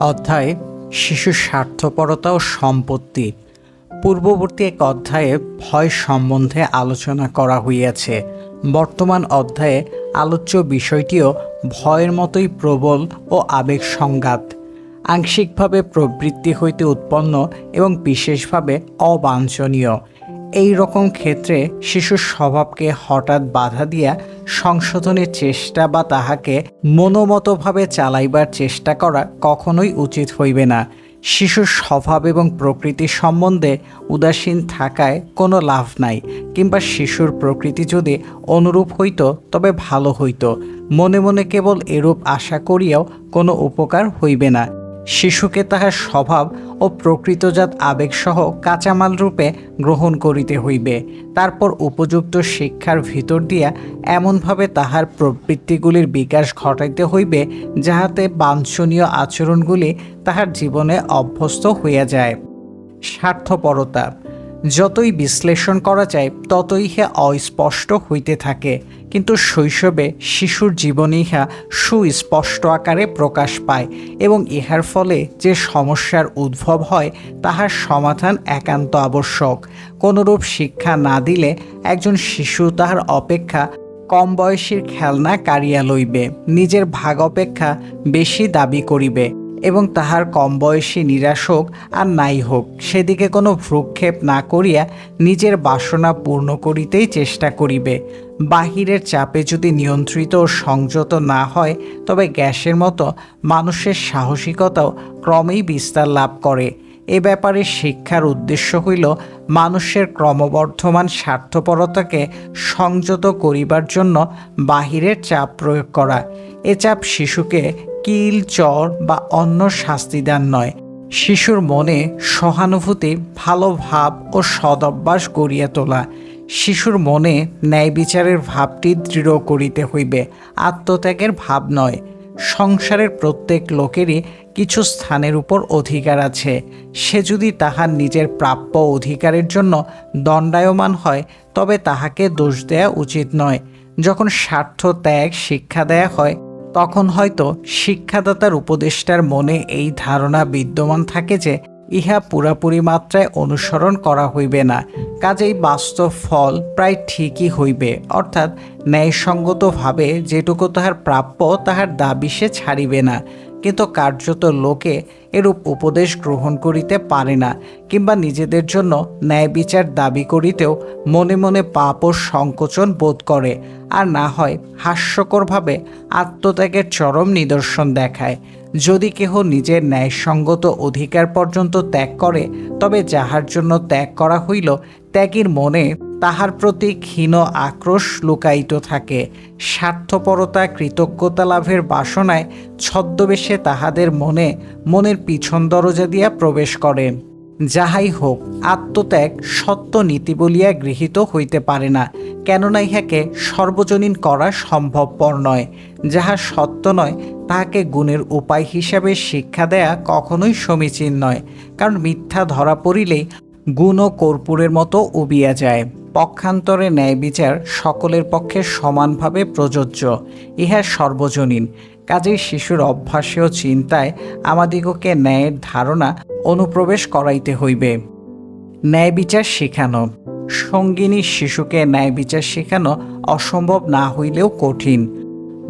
অধ্যায় শিশু স্বার্থপরতা ও সম্পত্তি। পূর্ববর্তী এক অধ্যায়ে ভয় সম্বন্ধে আলোচনা করা হইয়াছে। বর্তমান অধ্যায়ে আলোচ্য বিষয়টিও ভয়ের মতোই প্রবল ও আবেগ সংঘাত আংশিকভাবে প্রবৃত্তি হইতে উৎপন্ন এবং বিশেষভাবে অবাঞ্ছনীয়। এই রকম ক্ষেত্রে শিশুর স্বভাবকে হঠাৎ বাধা দিয়া সংশোধনের চেষ্টা বা তাহাকে মনোমতভাবে চালাইবার চেষ্টা করা কখনোই উচিত হইবে না। শিশুর স্বভাব এবং প্রকৃতি সম্বন্ধে উদাসীন থাকায় কোনো লাভ নাই, কিংবা শিশুর প্রকৃতি যদি অনুরূপ হইত, তবে ভালো হইত। মনে মনে কেবল এরূপ আশা করিয়াও কোনো উপকার হইবে না। শিশুকে তাহার স্বভাব ও প্রকৃতজাত আবেগসহ কাঁচামাল রূপে গ্রহণ করিতে হইবে। তারপর উপযুক্ত শিক্ষার ভিতর দিয়া এমনভাবে তাহার প্রবৃত্তিগুলির বিকাশ ঘটাইতে হইবে, যাহাতে বাঞ্ছনীয় আচরণগুলি তাহার জীবনে অভ্যস্ত হইয়া যায়। স্বার্থপরতা যতই বিশ্লেষণ করা যায়, ততই ইহা অস্পষ্ট হইতে থাকে। কিন্তু শৈশবে শিশুর জীবনে ইহা সুস্পষ্ট আকারে প্রকাশ পায় এবং ইহার ফলে যে সমস্যার উদ্ভব হয়, তাহার সমাধান একান্ত আবশ্যক। কোনরূপ শিক্ষা না দিলে একজন শিশু তাহার অপেক্ষা কম বয়সীর খেলনা কাড়িয়া লইবে, নিজের ভাগ অপেক্ষা বেশি দাবি করিবে। এবং তাহার কম বয়সী নিরাশ হোক আর নাই হোক, সেদিকে কোনো ভ্রুক্ষেপ না করিয়া নিজের বাসনা পূর্ণ করিতেই চেষ্টা করিবে। বাহিরের চাপে যদি নিয়ন্ত্রিত ও সংযত না হয়, তবে গ্যাসের মতো মানুষের সাহসিকতাও ক্রমেই বিস্তার লাভ করে। এ ব্যাপারে শিক্ষার উদ্দেশ্য হইল মানুষের ক্রমবর্ধমান স্বার্থপরতাকে সংযত করিবার জন্য বাহিরের চাপ প্রয়োগ করা। এ চাপ শিশুকে কিল চর বা অন্য শাস্তিদান নয়। শিশুর মনে সহানুভূতি, ভালো ভাব ও সদভ্যাস গড়িয়া তোলা। শিশুর মনে ন্যায় বিচারের ভাবটি দৃঢ় করিতে হইবে, আত্মত্যাগের ভাব নয়। সংসারের প্রত্যেক লোকেরই কিছু স্থানের উপর অধিকার আছে। সে যদি তাহার নিজের প্রাপ্য অধিকারের জন্য দণ্ডায়মান হয়, তবে তাহাকে দোষ দেয়া উচিত নয়। যখন স্বার্থ, ত্যাগ, শিক্ষা দেয়া হয় তখন হয়তো শিক্ষাদাতার উপদেষ্টার মনে এই ধারণা বিদ্যমান থাকে যে ইহা পুরাপুরি মাত্রায় অনুসরণ করা হইবে না। কাজেই বাস্তব ফল প্রায় ঠিকই হইবে। অর্থাৎ ন্যায়সঙ্গতভাবে যেটুকু তাহার প্রাপ্য, তাহার দাবি সে ছাড়িবে না। কিন্তু কার্যত লোকে এরূপ উপদেশ গ্রহণ করিতে পারে না কিংবা নিজেদের জন্য ন্যায় বিচার দাবি করিতেও মনে মনে পাপ ও সংকোচন বোধ করে, আর না হয় হাস্যকরভাবে আত্মত্যাগের চরম নিদর্শন দেখায়। যদি কেহ নিজের ন্যায়সঙ্গত অধিকার পর্যন্ত ত্যাগ করে, তবে যাহার জন্য ত্যাগ করা হইল, ত্যাগীর মনে তাহার প্রতি ক্ষীণ আক্রোশ লুকায়িত থাকে। স্বার্থপরতা, কৃতজ্ঞতা লাভের বাসনায় ছদ্মবেশে তাহাদের মনে, মনের পিছন দরজা দিয়া প্রবেশ করে। যাহাই হোক, আত্মত্যাগ সত্য নীতি বলিয়া গৃহীত হইতে পারে না, কেননা ইহাকে সর্বজনীন করা সম্ভবপর নয়। যাহা সত্য নয়, তাহাকে গুণের উপায় হিসাবে শিক্ষা দেয়া কখনোই সমীচীন নয়, কারণ মিথ্যা ধরা পড়িলেই গুণ ও কর্পূরের মতো উবিয়া যায়। পক্ষান্তরে ন্যায় বিচার সকলের পক্ষে সমানভাবে প্রযোজ্য। ইহা সর্বজনীন। কাজেই শিশুর অভ্যাসে ও চিন্তায় আমাদিগকে ন্যায়ের ধারণা অনুপ্রবেশ করাইতে হইবে। ন্যায় বিচার শেখানো। সঙ্গিনী শিশুকে ন্যায় বিচার শেখানো অসম্ভব না হইলেও কঠিন।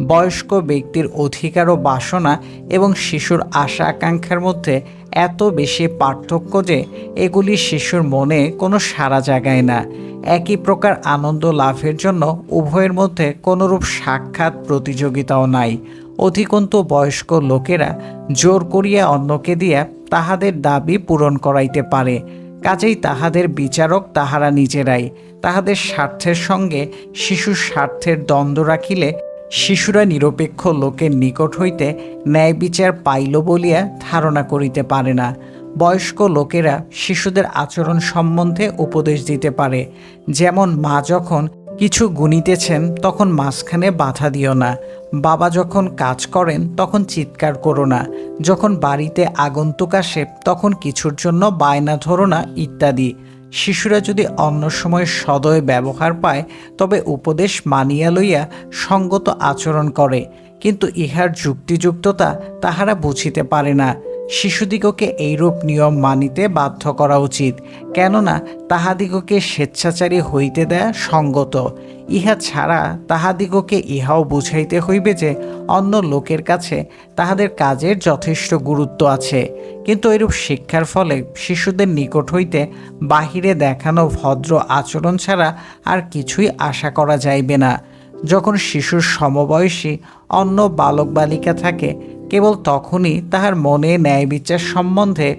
বয়স্ক ব্যক্তির অধিকার ও বাসনা এবং শিশুর আশা আকাঙ্ক্ষার মধ্যে এত বেশি পার্থক্য যে এগুলি শিশুর মনে কোনো সাড়া জাগায় না। একই প্রকার আনন্দ লাভের জন্য উভয়ের মধ্যে কোনোরূপ সাক্ষাৎ প্রতিযোগিতাও নাই। অধিকন্ত বয়স্ক লোকেরা জোর করিয়া অন্যকে দিয়া তাহাদের দাবি পূরণ করাইতে পারে। কাজেই তাহাদের বিচারক তাহারা নিজেরাই। তাহাদের স্বার্থের সঙ্গে শিশুর স্বার্থের দ্বন্দ্ব রাখিলে শিশুরা নিরপেক্ষ লোকের নিকট হইতে ন্যায় বিচার পাইল বলিয়া ধারণা করিতে পারে না। বয়স্ক লোকেরা শিশুদের আচরণ সম্বন্ধে উপদেশ দিতে পারে। যেমন, মা যখন কিছু গুনিতেছেন, তখন মাঝখানে বাধা দিও না। বাবা যখন কাজ করেন, তখন চিৎকার করো না। যখন বাড়িতে আগন্তুক আসে, তখন কিছুর জন্য বায়না ধরো না, ইত্যাদি। শিশুরা যদি অন্য সময় সদয় ব্যবহার পায়, তবে উপদেশ মানিয়া লইয়া সঙ্গত আচরণ করে। কিন্তু ইহার যুক্তিযুক্ততা তাহারা বুঝিতে পারে না। শিশুদিগকে এইরূপ নিয়ম মানিতে বাধ্য করা উচিত, কেননা তাহাদিগকে স্বেচ্ছাচারী হইতে দেয়া সঙ্গত। ইহা ছাড়া তাহাদিগকে ইহাও বুঝাইতে হইবে যে, অন্য লোকের কাছে তাহাদের কাজের যথেষ্ট গুরুত্ব আছে। কিন্তু এরূপ শিক্ষার ফলে শিশুদের নিকট হইতে বাহিরে দেখানো ভদ্র আচরণ ছাড়া আর কিছুই আশা করা যাইবে না। যখন শিশুর সমবয়সী অন্য বালক বালিকা থাকে কেবল তখনই তাহার মনে ন্যায় বিচার সম্বন্ধে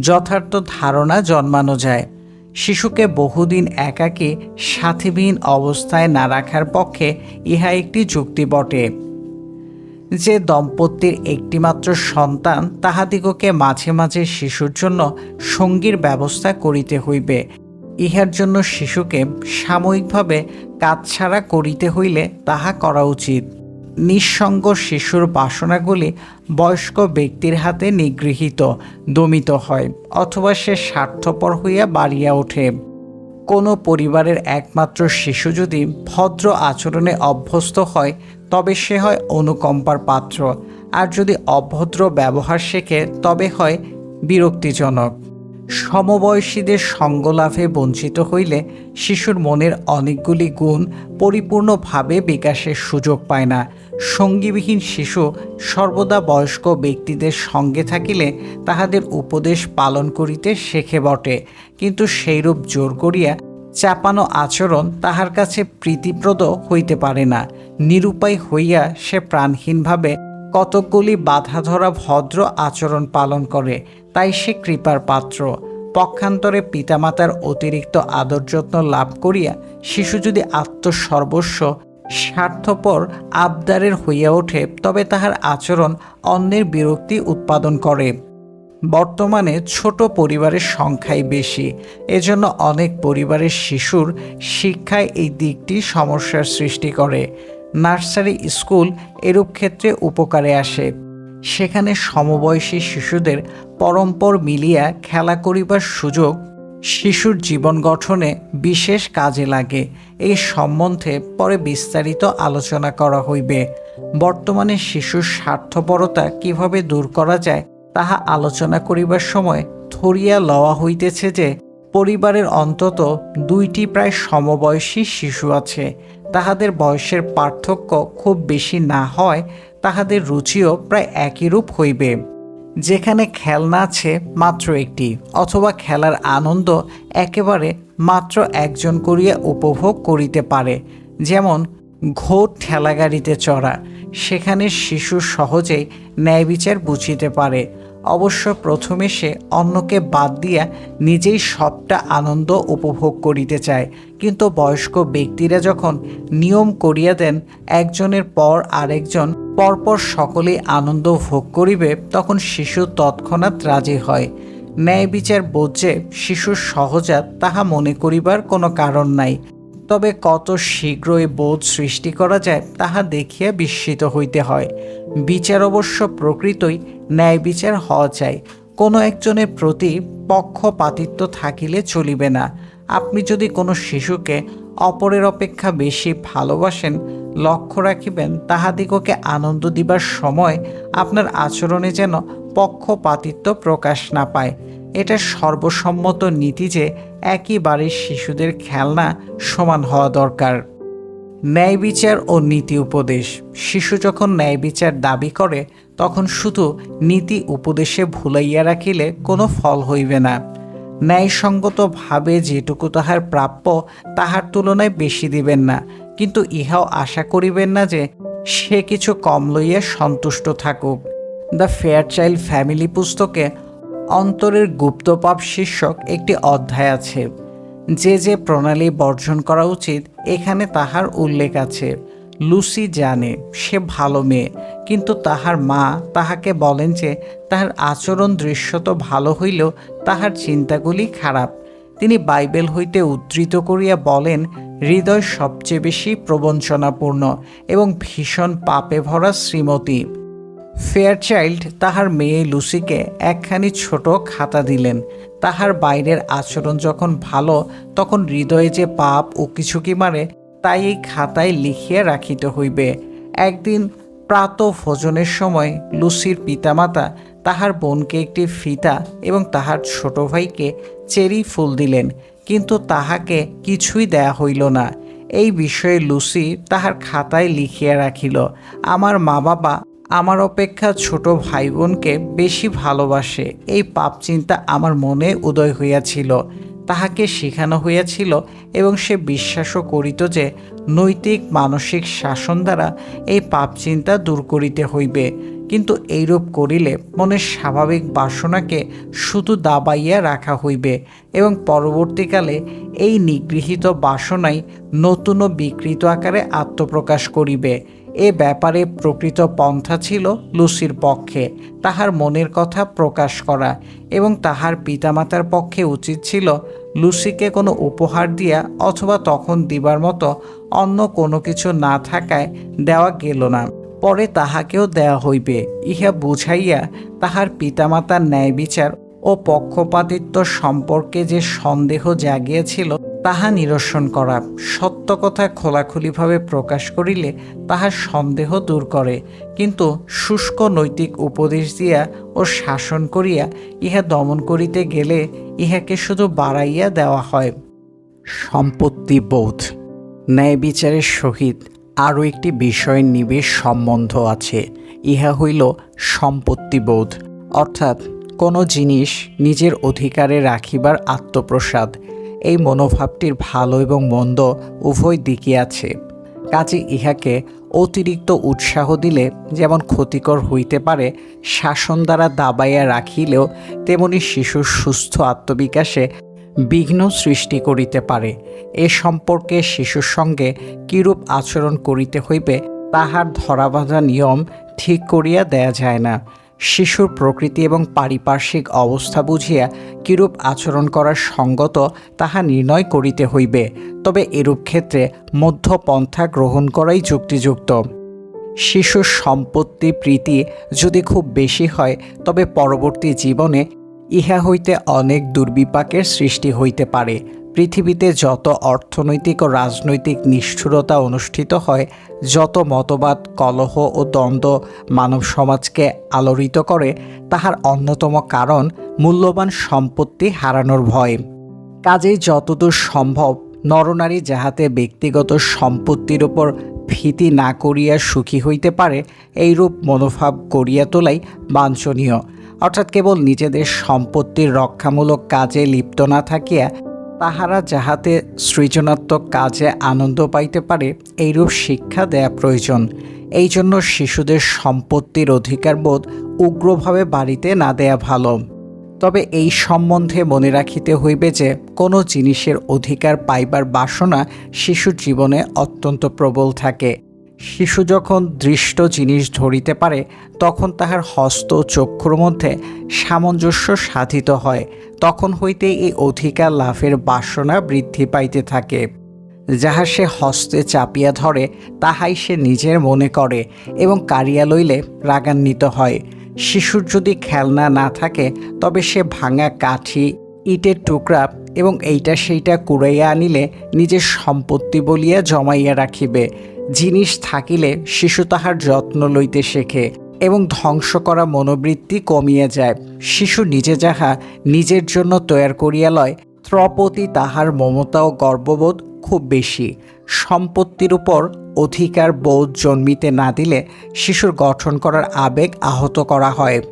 যথার্থ ধারণা জন্মানো যায়। শিশুকে বহুদিন একাকী সাথীবিহীন অবস্থায় না রাখার পক্ষে ইহা একটি যুক্তি বটে। যে দম্পতির একটিমাত্র সন্তান তাহাদিগকে মাঝে মাঝে শিশুর জন্য সঙ্গীর ব্যবস্থা করিতে হইবে। ইহার জন্য শিশুকে সাময়িকভাবে কাজ ছাড়া করিতে হইলে তাহা করা উচিত। নিঃসঙ্গ শিশুর বাসনাগুলি বয়স্ক ব্যক্তির হাতে নিগৃহীত, দমিত হয় অথবা সে স্বার্থপর হইয়া বাড়িয়া ওঠে। কোনো পরিবারের একমাত্র শিশু যদি ভদ্র আচরণে অভ্যস্ত হয়, তবে সে হয় অনুকম্পার পাত্র। আর যদি অভদ্র ব্যবহার শেখে, তবে হয় বিরক্তিজনক। সমবয়সীদের সঙ্গলাভে বঞ্চিত হইলে শিশুর মনের অনেকগুলি গুণ পরিপূর্ণভাবে বিকাশের সুযোগ পায় না। সঙ্গীবিহীন শিশু সর্বদা বয়স্ক ব্যক্তিদের সঙ্গে থাকিলে তাহাদের উপদেশ পালন করিতে শেখে বটে। কিন্তু সেইরূপ জোর করিয়া চাপানো আচরণ তাহার কাছে প্রীতিপ্রদ হইতে পারে না। নিরুপায় হইয়া সে প্রাণহীনভাবে কতকগুলি বাধা ধরা ভদ্র আচরণ পালন করে, তাই সে কৃপার পাত্র। পক্ষান্তরে পিতামাতার অতিরিক্ত আদর যত্ন লাভ করিয়া শিশু যদি আত্মসর্বস্ব, স্বার্থপর, আবদারের হইয়া ওঠে, তবে তাহার আচরণ অন্যের বিরক্তি উৎপাদন করে। বর্তমানে ছোট পরিবারের সংখ্যাই বেশি, এজন্য অনেক পরিবারের শিশুর শিক্ষায় এই দিকটি সমস্যার সৃষ্টি করে। নার্সারি স্কুল এরূপ ক্ষেত্রে উপকারে আসে। সেখানে সমবয়সী শিশুদের পরম্পর মিলিয়া খেলা করিবার সুযোগ শিশুর জীবন গঠনে বিশেষ কাজে লাগে। এই সম্বন্ধে পরে বিস্তারিত আলোচনা করা হইবে। বর্তমানে শিশুর স্বার্থপরতা কীভাবে দূর করা যায়, তাহা আলোচনা করিবার সময় ধরিয়া লওয়া হইতেছে যে, পরিবারের অন্তত দুইটি প্রায় সমবয়সী শিশু আছে। তাহাদের বয়সের পার্থক্য খুব বেশি না হয়, তাহাদের রুচিও প্রায় একই রূপ হইবে। যেখানে খেলনা আছে মাত্র একটি, অথবা খেলার আনন্দ একেবারে মাত্র একজন করিয়া উপভোগ করিতে পারে। যেমন, ঘোর ঠেলাগাড়িতে চড়া, সেখানে শিশু সহজেই ন্যায় বিচার বুঝিতে পারে। অবশ্য প্রথমে সে অন্যকে বাদ দিয়া নিজেই সবটা আনন্দ উপভোগ করিতে চায়। কিন্তু বয়স্ক ব্যক্তিরা যখন নিয়ম করিয়া দেন, একজনের পর আরেকজন পরপর সকলেই আনন্দ ভোগ করিবে, তখন শিশু তৎক্ষণাৎ রাজি হয়। ন্যায় বিচার বোঝে শিশুর সহজাত, তাহা মনে করিবার কোনো কারণ নাই। তবে কত শীঘ্রই বোধ সৃষ্টি করা যায়, তাহা দেখিয়া বিস্মিত হইতে হয়। বিচার অবশ্য প্রকৃতই ন্যায় বিচার হওয়া চাই। কোনো একজনের প্রতি পক্ষপাতিত্ব থাকিলে চলিবে না। আপনি যদি কোনো শিশুকে অপরের অপেক্ষা বেশি ভালোবাসেন, লক্ষ্য রাখিবেন তাহাদিগকে আনন্দ দিবার সময় আপনার আচরণে যেন পক্ষপাতিত্ব প্রকাশ না পায়। এটা সর্বসম্মত নীতি যে একই বাড়ির শিশুদের খেলনা সমান হওয়া দরকার। ন্যায় বিচার ও নীতি উপদেশ। শিশু যখন ন্যায় বিচার দাবি করে তখন শুধু নীতি উপদেশে ভুলাইয়া রাখিলে কোনো ফল হইবে না। ন্যায়সঙ্গতভাবে যেটুকু তাহার প্রাপ্য, তাহার তুলনায় বেশি দিবেন না। কিন্তু ইহাও আশা করিবেন না যে সে কিছু কম লইয়া সন্তুষ্ট থাকুক। দ্য ফেয়ার চাইল্ড ফ্যামিলি পুস্তকে অন্তরের গুপ্তপাপ শীর্ষক একটি অধ্যায় আছে। যে যে প্রণালী বর্জন করা উচিত, এখানে তাহার উল্লেখ আছে। লুসি জানে, সে ভালো মেয়ে। কিন্তু তাহার মা তাহাকে বলেন যে, তাহার আচরণ দৃশ্যত ভালো হইলেও তাহার চিন্তাগুলি খারাপ। তিনি বাইবেল হইতে উদ্ধৃত করিয়া বলেন, হৃদয় সবচেয়ে বেশি প্রবঞ্চনাপূর্ণ এবং ভীষণ পাপে ভরা শ্রীমতী। ফেয়ারচাইল্ড তাহার মেয়ে লুসিকে একখানি ছোট খাতা দিলেন। তাহার বাইরের আচরণ যখন ভালো, তখন হৃদয়ে যে পাপ ও কিছু কি মারে তাই এই খাতায় লিখিয়া রাখিতে হইবে। একদিন প্রাত ভোজনের সময় লুসির পিতামাতা তাহার বোনকে একটি ফিতা এবং তাহার ছোট ভাইকে চেরি ফুল দিলেন, কিন্তু তাহাকে কিছুই দেয়া হইল না। এই বিষয়ে লুসি তাহার খাতায় লিখিয়া রাখিল, আমার মা বাবা আমার অপেক্ষা ছোট ভাই বোনকে বেশি ভালোবাসে। এই পাপ চিন্তা আমার মনে উদয় হইয়াছিল। তাহাকে শেখানো হইয়াছিল এবং সে বিশ্বাসও করিত যে নৈতিক মানসিক শাসন দ্বারা এই পাপ চিন্তা দূর করিতে হইবে। কিন্তু এইরূপ করিলে মনের স্বাভাবিক বাসনাকে শুধু দাবাইয়া রাখা হইবে এবং পরবর্তীকালে এই নিগৃহীত বাসনাই নতুন ও বিকৃত আকারে আত্মপ্রকাশ করিবে। এ ব্যাপারে প্রকৃত পন্থা ছিল লুসির পক্ষে। তাহার মনের কথা প্রকাশ করা এবং তাহার পিতামাতার পক্ষে উচিত ছিল লুসিকে কোনো উপহার দিয়া অথবা তখন দিবার মতো অন্য কোনো কিছু না থাকায় দেওয়া গেল না। পরে তাহাকেও দেওয়া হইবে। ইহা বুঝাইয়া তাহার পিতামাতার ন্যায় বিচার ও পক্ষপাতিত্ব সম্পর্কে যে সন্দেহ জাগিয়েছিল তাহা নিরসন করা সত্য কথা খোলাখুলিভাবে প্রকাশ করিলে তাহার সন্দেহ দূর করে। কিন্তু শুষ্ক নৈতিক উপদেশ দিয়া ও শাসন করিয়া ইহা দমন করিতে গেলে ইহাকে শুধু বাড়াইয়া দেওয়া হয়। সম্পত্তি বোধ, ন্যায় বিচারের সহিত আরও একটি বিষয়ের নিবিড় সম্বন্ধ আছে। ইহা হইল সম্পত্তিবোধ অর্থাৎ কোনো জিনিস নিজের অধিকারে রাখিবার আত্মপ্রসাদ। এই মনোভাবটির ভালো এবং মন্দ উভয় দিকই আছে। কাজে ইহাকে অতিরিক্ত উৎসাহ দিলে যেমন ক্ষতিকর হইতে পারে, শাসন দ্বারা দাবাইয়া রাখিলেও তেমনি শিশুর সুস্থ আত্মবিকাশে বিঘ্ন সৃষ্টি করিতে পারে। এ সম্পর্কে শিশুর সঙ্গে কিরূপ আচরণ করিতে হইবে, তাহার ধরাবাঁধা নিয়ম ঠিক করিয়া দেয়া যায় না। শিশুর প্রকৃতি এবং পারিপার্শ্বিক অবস্থা বুঝিয়া কিরূপ আচরণ করার সঙ্গত তাহা নির্ণয় করিতে হইবে, তবে এরূপ ক্ষেত্রে মধ্যপন্থা গ্রহণ করাই যুক্তিযুক্ত। শিশুর সম্পত্তি, প্রীতি যদি খুব বেশি হয়, তবে পরবর্তী জীবনে ইহা হইতে অনেক দুর্বিপাকের সৃষ্টি হইতে পারে। পৃথিবীতে যত অর্থনৈতিক ও রাজনৈতিক নিষ্ঠুরতা অনুষ্ঠিত হয়, যত মতবাদ, কলহ ও দ্বন্দ্ব মানব সমাজকে আলোড়িত করে, তাহার অন্যতম কারণ মূল্যবান সম্পত্তি হারানোর ভয়। কাজেই যতদূর সম্ভব নরনারী যাহাতে ব্যক্তিগত সম্পত্তির ওপর ভীতি না করিয়া সুখী হইতে পারে, এইরূপ মনোভাব করিয়া তোলাই বাঞ্ছনীয়। অর্থাৎ কেবল নিজেদের সম্পত্তির রক্ষামূলক কাজে লিপ্ত না থাকিয়া তাহারা যাহাতে সৃজনাত্মক কাজে আনন্দ পাইতে পারে, এইরূপ শিক্ষা দেয়া প্রয়োজন। এই জন্য শিশুদের সম্পত্তির অধিকারবোধ উগ্রভাবে বাড়িতে না দেয়া ভালো। তবে এই সম্বন্ধে মনে রাখিতে হইবে যে, কোনো জিনিসের অধিকার পাইবার বাসনা শিশুর জীবনে অত্যন্ত প্রবল থাকে। শিশু যখন দৃষ্ট জিনিস ধরিতে পারে, তখন তাহার হস্ত চক্ষুর মধ্যে সামঞ্জস্য সাধিত হয়। তখন হইতে এই অধিকার লাভের বাসনা বৃদ্ধি পাইতে থাকে। যাহা সে হস্তে চাপিয়া ধরে, তাহাই সে নিজের মনে করে এবং কারিয়া লইলে রাগান্বিত হয়। শিশুর যদি খেলনা না থাকে, তবে সে ভাঙা কাঠি, ইটের টুকরা এবং এইটা সেইটা কুড়াইয়া আনিলে নিজের সম্পত্তি বলিয়া জমাইয়া রাখিবে। জিনিস থাকিলে শিশু তাহার যত্ন লইতে শেখে এবং ধ্বংস করা মনোবৃত্তি কমিয়া যায়। শিশু নিজে যাহা নিজের জন্য তৈয়ার করিয়া লয়, ত্রপতি তাহার মমতা ও গর্ববোধ খুব বেশি। সম্পত্তির উপর অধিকার বোধ জন্মিতে না দিলে শিশুর গঠন করার আবেগ আহত করা হয়।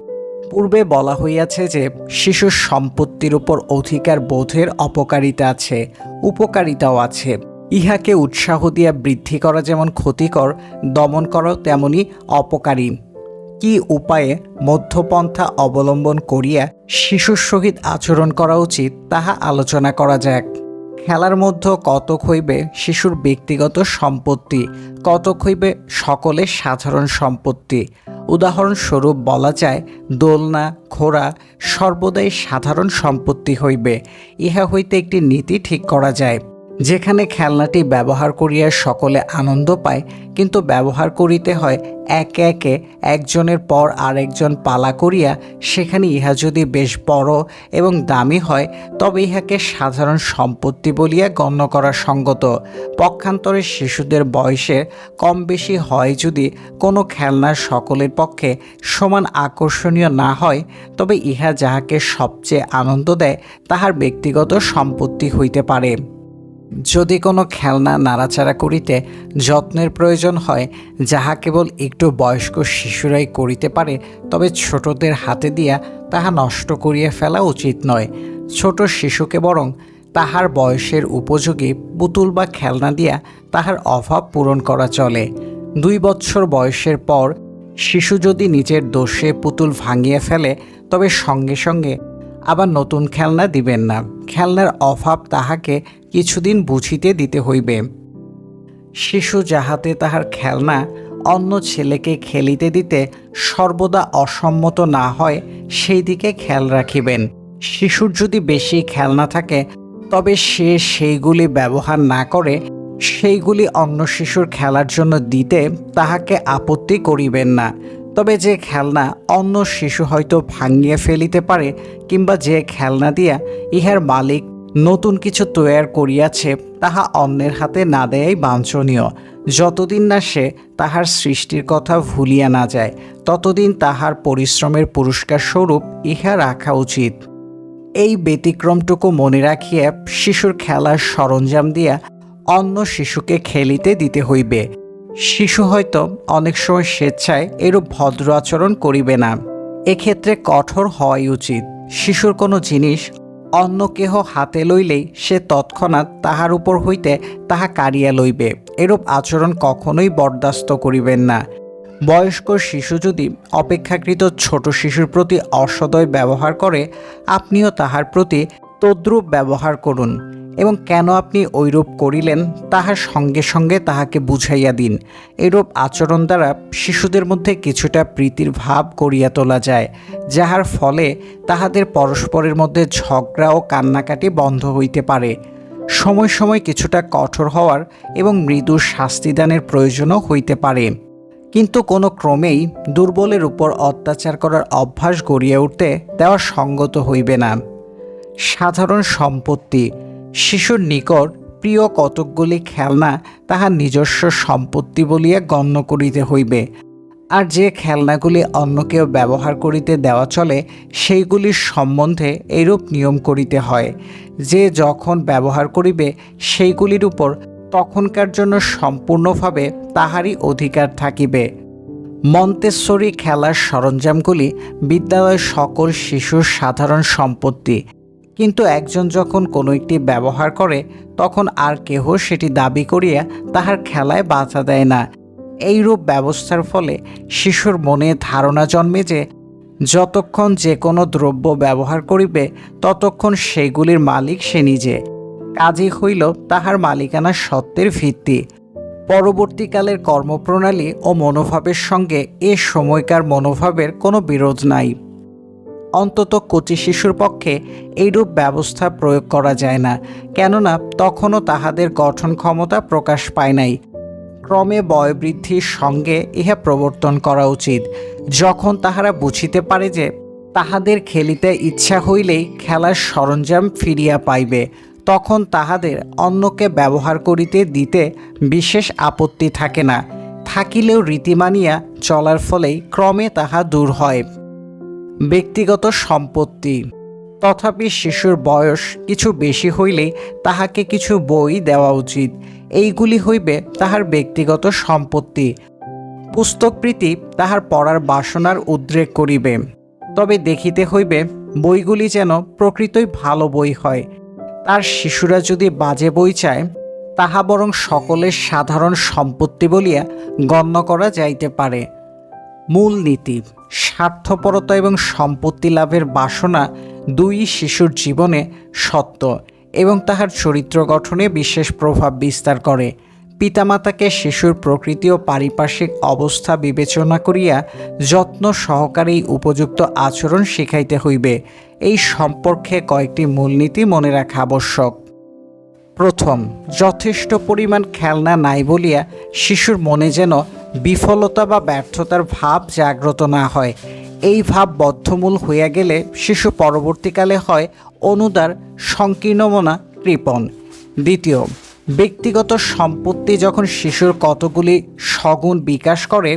পূর্বে বলা হইয়াছে যে, শিশুর সম্পত্তির উপর অধিকার বোধের অপকারিতা আছে, উপকারিতাও আছে। ইহাকে উৎসাহ দিয়া বৃদ্ধি করা যেমন ক্ষতিকর, দমন করাও তেমনি অপকারী। কি উপায়ে মধ্যপন্থা অবলম্বন করিয়া শিশুর সহিত আচরণ করা উচিত, তাহা আলোচনা করা যাক। খেলার মধ্যে কতক হইবে শিশুর ব্যক্তিগত সম্পত্তি, কতক হইবে সকলের সাধারণ সম্পত্তি। উদাহরণস্বরূপ বলা যায়, দোলনা, ঘোড়া সর্বদাই সাধারণ সম্পত্তি হইবে, ইহা হইতে একটি নীতি ঠিক করা যায়। যেখানে খেলনাটি ব্যবহার করিয়া সকলে আনন্দ পায়, কিন্তু ব্যবহার করিতে হয় একে একে একজনের পর আরেকজন পালা করিয়া, সেখানে ইহা যদি বেশ বড় এবং দামি হয়, তবে ইহাকে সাধারণ সম্পত্তি বলিয়া গণ্য করা সঙ্গত। পক্ষান্তরে শিশুদের বয়সের কম বেশি হয় যদি কোনো খেলনা সকলের পক্ষে সমান আকর্ষণীয় না হয়, তবে ইহা যাহাকে সবচেয়ে আনন্দ দেয়, তাহার ব্যক্তিগত সম্পত্তি হইতে পারে। যদি কোনো খেলনা নাড়াচাড়া করিতে যত্নের প্রয়োজন হয়, যাহা কেবল একটু বয়স্ক শিশুরাই করিতে পারে, তবে ছোটদের হাতে দিয়া তাহা নষ্ট করিয়া ফেলা উচিত নয়। ছোট শিশুকে বরং তাহার বয়সের উপযোগী পুতুল বা খেলনা দিয়া তাহার অভাব পূরণ করা চলে। দুই বৎসর বয়সের পর শিশু যদি নিজের দোষে পুতুল ভাঙিয়ে ফেলে, তবে সঙ্গে সঙ্গে আবার নতুন খেলনা দিবেন না। খেলনার অভাব তাহাকে কিছুদিন বুঝিতে দিতে হইবে। শিশু যাহাতে তাহার খেলনা অন্য ছেলেকে খেলিতে দিতে সর্বদা অসম্মত না হয় সেই দিকে খেয়াল রাখিবেন। শিশুর যদি বেশি খেলনা থাকে, তবে সে সেইগুলি ব্যবহার না করে, সেইগুলি অন্য শিশুর খেলার জন্য দিতে তাহাকে আপত্তি করিবেন না। তবে যে খেলনা অন্য শিশু হয়তো ভাঙিয়ে ফেলিতে পারে, কিংবা যে খেলনা দিয়া ইহার মালিক নতুন কিছু তৈয়ার করিয়াছে, তাহা অন্যের হাতে না দেয়াই বাঞ্ছনীয়। যতদিন না সে তাহার সৃষ্টির কথা ভুলিয়া না যায়, ততদিন তাহার পরিশ্রমের পুরস্কার স্বরূপ ইহা রাখা উচিত। এই ব্যতিক্রমটুকু মনে রাখিয়া শিশুর খেলার সরঞ্জাম দিয়া অন্য শিশুকে খেলিতে দিতে হইবে। শিশু হয়তো অনেক সময় স্বেচ্ছায় এরূপ ভদ্র আচরণ করিবে না। এক্ষেত্রে কঠোর হওয়াই উচিত। শিশুর কোনো জিনিস অন্য কেহ হাতে লইলেই সে তৎক্ষণাৎ তাহার উপর হইতে তাহা কাড়িয়া লইবে। এরূপ আচরণ কখনোই বরদাস্ত করিবেন না। বয়স্ক শিশু যদি অপেক্ষাকৃত ছোট শিশুর প্রতি অসদয় ব্যবহার করে, আপনিও তাহার প্রতি তদ্রূপ ব্যবহার করুন। এবং কেন আপনি ঐরূপ করিলেন, তাহার সঙ্গে সঙ্গে তাহাকে বুঝাইয়া দিন। এরূপ আচরণ দ্বারা শিশুদের মধ্যে কিছুটা প্রীতির ভাব করিয়া তোলা যায়, যাহার ফলে তাহাদের পরস্পরের মধ্যে ঝগড়া ও কান্নাকাটি বন্ধ হইতে পারে। সময় সময় কিছুটা কঠোর হওয়ার এবং মৃদু শাস্তিদানের প্রয়োজনও হইতে পারে। কিন্তু কোনো ক্রমেই দুর্বলের উপর অত্যাচার করার অভ্যাস গড়িয়ে উঠতে দেওয়া সঙ্গত হইবে না। সাধারণ সম্পত্তি শিশুর নিকট প্রিয় কতকগুলি খেলনা তাহার নিজস্ব সম্পত্তি বলিয়া গণ্য করিতে হইবে। আর যে খেলনাগুলি অন্য কেউ ব্যবহার করিতে দেওয়া চলে, সেইগুলির সম্বন্ধে এইরূপ নিয়ম করিতে হয়। যে যখন ব্যবহার করিবে, সেইগুলির উপর তখনকার জন্য সম্পূর্ণভাবে তাহারই অধিকার থাকিবে। মন্তেশ্বরী খেলার সরঞ্জামগুলি বিদ্যালয়ের সকল শিশুর সাধারণ সম্পত্তি। কিন্তু একজন যখন কোনো একটি ব্যবহার করে, তখন আর কেহ সেটি দাবি করিয়া তাহার খেলায় বাধা দেয় না। এইরূপ ব্যবস্থার ফলে শিশুর মনে ধারণা জন্মে যে, যতক্ষণ যে কোনো দ্রব্য ব্যবহার করিবে, ততক্ষণ সেগুলির মালিক সে নিজে। কাজই হইল তাহার মালিকানা সত্ত্বের ভিত্তি। পরবর্তীকালের কর্মপ্রণালী ও মনোভাবের সঙ্গে এ সময়কার মনোভাবের কোনো বিরোধ নাই। অন্তত কচি শিশুর পক্ষে এইরূপ ব্যবস্থা প্রয়োগ করা যায় না, কেননা তখনও তাহাদের গঠন ক্ষমতা প্রকাশ পায় নাই। ক্রমে বয়বৃদ্ধির সঙ্গে ইহা প্রবর্তন করা উচিত। যখন তাহারা বুঝিতে পারে যে তাহাদের খেলিতে ইচ্ছা হইলেই খেলার সরঞ্জাম ফিরিয়া পাইবে, তখন তাহাদের অন্যকে ব্যবহার করিতে দিতে বিশেষ আপত্তি থাকে না। থাকিলেও রীতি মানিয়া চলার ফলেই ক্রমে তাহা দূর হয়। ব্যক্তিগত সম্পত্তি। তথাপি শিশুর বয়স কিছু বেশি হইলেই তাহাকে কিছু বই দেওয়া উচিত। এইগুলি হইবে তাহার ব্যক্তিগত সম্পত্তি। পুস্তকপ্রীতি তাহার পড়ার বাসনার উদ্রেক করিবে। তবে দেখিতে হইবে, বইগুলি যেন প্রকৃতই ভালো বই হয়। তার শিশুরা যদি বাজে বই চায়, তাহা বরং সকলের সাধারণ সম্পত্তি বলিয়া গণ্য করা যাইতে পারে। মূল নীতি, স্বার্থপরতা এবং সম্পত্তি লাভের বাসনা দুই শিশুর জীবনে সত্য এবং তাহার চরিত্র গঠনে বিশেষ প্রভাব বিস্তার করে। পিতামাতাকে শিশুর প্রকৃতি ও পারিপার্শ্বিক অবস্থা বিবেচনা করিয়া যত্ন সহকারেই উপযুক্ত আচরণ শিখাইতে হইবে। এই সম্পর্কে কয়েকটি মূলনীতি মনে রাখা আবশ্যক। প্রথম। যথেষ্ট পরিমাণ খেলনা নাই বলিয়া শিশুর মনে যেন বিফলতা বা ব্যর্থতার ভাব জাগ্রত না হয়। এই ভাব বদ্ধমূল হইয়া গেলে শিশু পরবর্তীকালে হয় অনুদার সংকীর্ণমনা কৃপণ। দ্বিতীয়, ব্যক্তিগত সম্পত্তি যখন শিশুর কতগুলি সগুণ বিকাশ করে,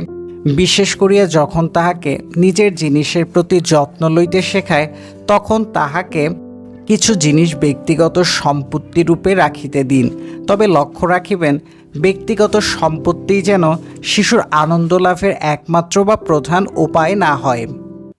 বিশেষ করিয়া যখন তাহাকে নিজের জিনিসের প্রতি যত্ন লইতে শেখায়, তখন তাহাকে কিছু জিনিস ব্যক্তিগত সম্পত্তি রূপে রাখিতে দিন। তবে লক্ষ্য রাখিবেন, ব্যক্তিগত সম্পত্তি যেন শিশুর আনন্দ লাভের একমাত্র বা প্রধান উপায় না হয়।